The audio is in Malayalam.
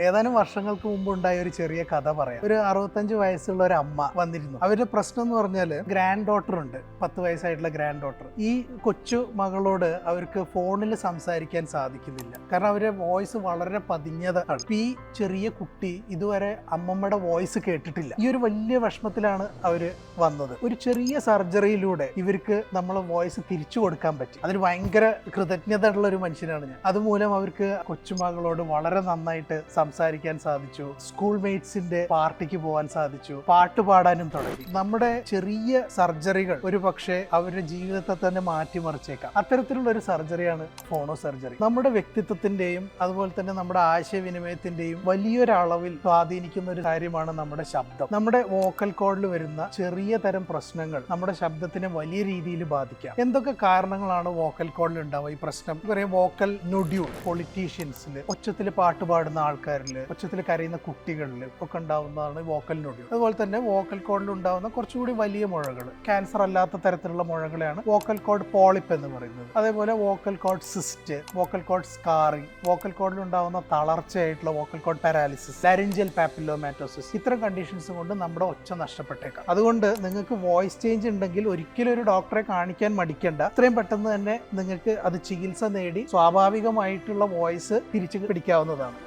ഏതാനും വർഷങ്ങൾക്ക് മുമ്പ് ഉണ്ടായ ഒരു ചെറിയ കഥ പറയാം. ഒരു അറുപത്തഞ്ച് വയസ്സുള്ള ഒരു അമ്മ വന്നിരുന്നു. അവരുടെ പ്രശ്നം എന്ന് പറഞ്ഞാൽ ഗ്രാൻഡ് ഡോട്ടർ ഉണ്ട്. പത്ത് വയസ്സായിട്ടുള്ള ഗ്രാൻഡ് ഡോട്ടർ ഈ കൊച്ചു മകളോട് അവർക്ക് ഫോണിൽ സംസാരിക്കാൻ സാധിക്കുന്നില്ല. കാരണം അവരുടെ വോയിസ് വളരെ പതിഞ്ഞതാണ്. ഈ ചെറിയ കുട്ടി ഇതുവരെ അമ്മമ്മയുടെ വോയിസ് കേട്ടിട്ടില്ല. ഈ ഒരു വലിയ വിഷമത്തിലാണ് അവർ വന്നത്. ഒരു ചെറിയ സർജറിയിലൂടെ ഇവർക്ക് നമ്മൾ വോയിസ് തിരിച്ചു കൊടുക്കാൻ പറ്റി. അതിന് ഭയങ്കര കൃതജ്ഞത ഉള്ള ഒരു മനുഷ്യനാണ് ഞാൻ. അതുമൂലം അവർക്ക് കൊച്ചുമകളോട് വളരെ നന്നായിട്ട് സംസാരിക്കാൻ സാധിച്ചു. സ്കൂൾ മേറ്റ്സിന്റെ പാർട്ടിക്ക് പോകാൻ സാധിച്ചു. പാട്ട് പാടാനും തുടങ്ങി. നമ്മുടെ ചെറിയ സർജറികൾ ഒരു പക്ഷേ അവരുടെ ജീവിതത്തെ തന്നെ മാറ്റിമറിച്ചേക്കാം. അത്തരത്തിലുള്ള ഒരു സർജറിയാണ് ഫോണോ സർജറി നമ്മുടെ വ്യക്തിത്വത്തിന്റെയും അതുപോലെ തന്നെ നമ്മുടെ ആശയവിനിമയത്തിന്റെയും വലിയൊരളവിൽ സ്വാധീനിക്കുന്ന ഒരു കാര്യമാണ് നമ്മുടെ ശബ്ദം. നമ്മുടെ വോക്കൽ കോഡിൽ വരുന്ന ചെറിയ തരം പ്രശ്നങ്ങൾ നമ്മുടെ ശബ്ദത്തിനെ വലിയ രീതിയിൽ ബാധിക്കാം. എന്തൊക്കെ കാരണങ്ങളാണ് വോക്കൽ കോഡിൽ ഉണ്ടാവുക? ഈ പ്രശ്നം. വോക്കൽ നൊഡ്യൂൾ പൊളിറ്റീഷ്യൻസിൽ ഒച്ചത്തിൽ പാട്ട് പാടുന്ന ആൾക്കാരിൽ ഉച്ചത്തിൽ കരയുന്ന കുട്ടികളിൽ ഒക്കെ ഉണ്ടാവുന്നതാണ് വോക്കൽ നൊടി അതുപോലെ തന്നെ വോക്കൽ കോഡിൽ ഉണ്ടാവുന്ന കുറച്ചുകൂടി വലിയ മുഴകൾ ക്യാൻസർ അല്ലാത്ത തരത്തിലുള്ള മുഴകളെയാണ് വോക്കൽ കോഡ് പോളിപ്പ് എന്ന് പറയുന്നത്. അതേപോലെ vocal cord cyst vocal cord scarring vocal കോഡിൽ ഉണ്ടാവുന്ന തളർച്ചയായിട്ടുള്ള vocal cord paralysis laryngeal papillomatosis ഇത്തരം കണ്ടീഷൻസ് കൊണ്ട് നമ്മുടെ ഒച്ച നഷ്ടപ്പെട്ടേക്കാം. അതുകൊണ്ട് നിങ്ങൾക്ക് വോയിസ് ചേഞ്ച് ഉണ്ടെങ്കിൽ ഒരിക്കലും ഒരു ഡോക്ടറെ കാണിക്കാൻ മടിക്കേണ്ട. ഇത്രയും പെട്ടെന്ന് തന്നെ നിങ്ങൾക്ക് അത് ചികിത്സ നേടി സ്വാഭാവികമായിട്ടുള്ള വോയിസ് തിരിച്ചു പിടിക്കാവുന്നതാണ്.